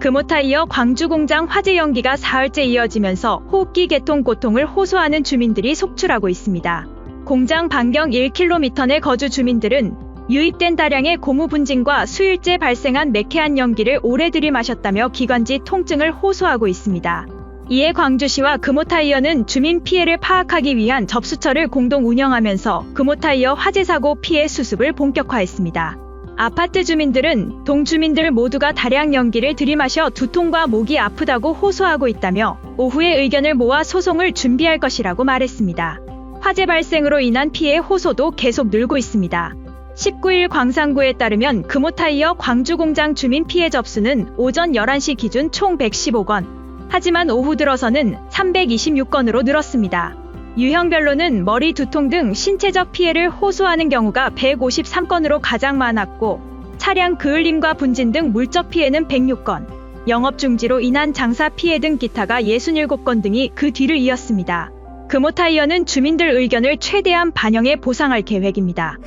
금호타이어 광주공장 화재 연기가 사흘째 이어지면서 호흡기 개통 고통을 호소하는 주민들이 속출하고 있습니다. 공장 반경 1km 내 거주 주민들은 유입된 다량의 고무 분진과 수일째 발생한 매캐한 연기를 오래 들이마셨다며 기관지 통증을 호소하고 있습니다. 이에 광주시와 금호타이어는 주민 피해를 파악하기 위한 접수처를 공동 운영하면서 금호타이어 화재 사고 피해 수습을 본격화했습니다. 아파트 주민들은 동주민들 모두가 다량 연기를 들이마셔 두통과 목이 아프다고 호소하고 있다며 오후에 의견을 모아 소송을 준비할 것이라고 말했습니다. 화재 발생으로 인한 피해 호소도 계속 늘고 있습니다. 19일 광산구에 따르면 금호타이어 광주공장 주민 피해 접수는 오전 11시 기준 총 115건, 하지만 오후 들어서는 326건으로 늘었습니다. 유형별로는 머리 두통 등 신체적 피해를 호소하는 경우가 153건으로 가장 많았고 차량 그을림과 분진 등 물적 피해는 106건, 영업 중지로 인한 장사 피해 등 기타가 67건 등이 그 뒤를 이었습니다. 금호타이어는 주민들 의견을 최대한 반영해 보상할 계획입니다.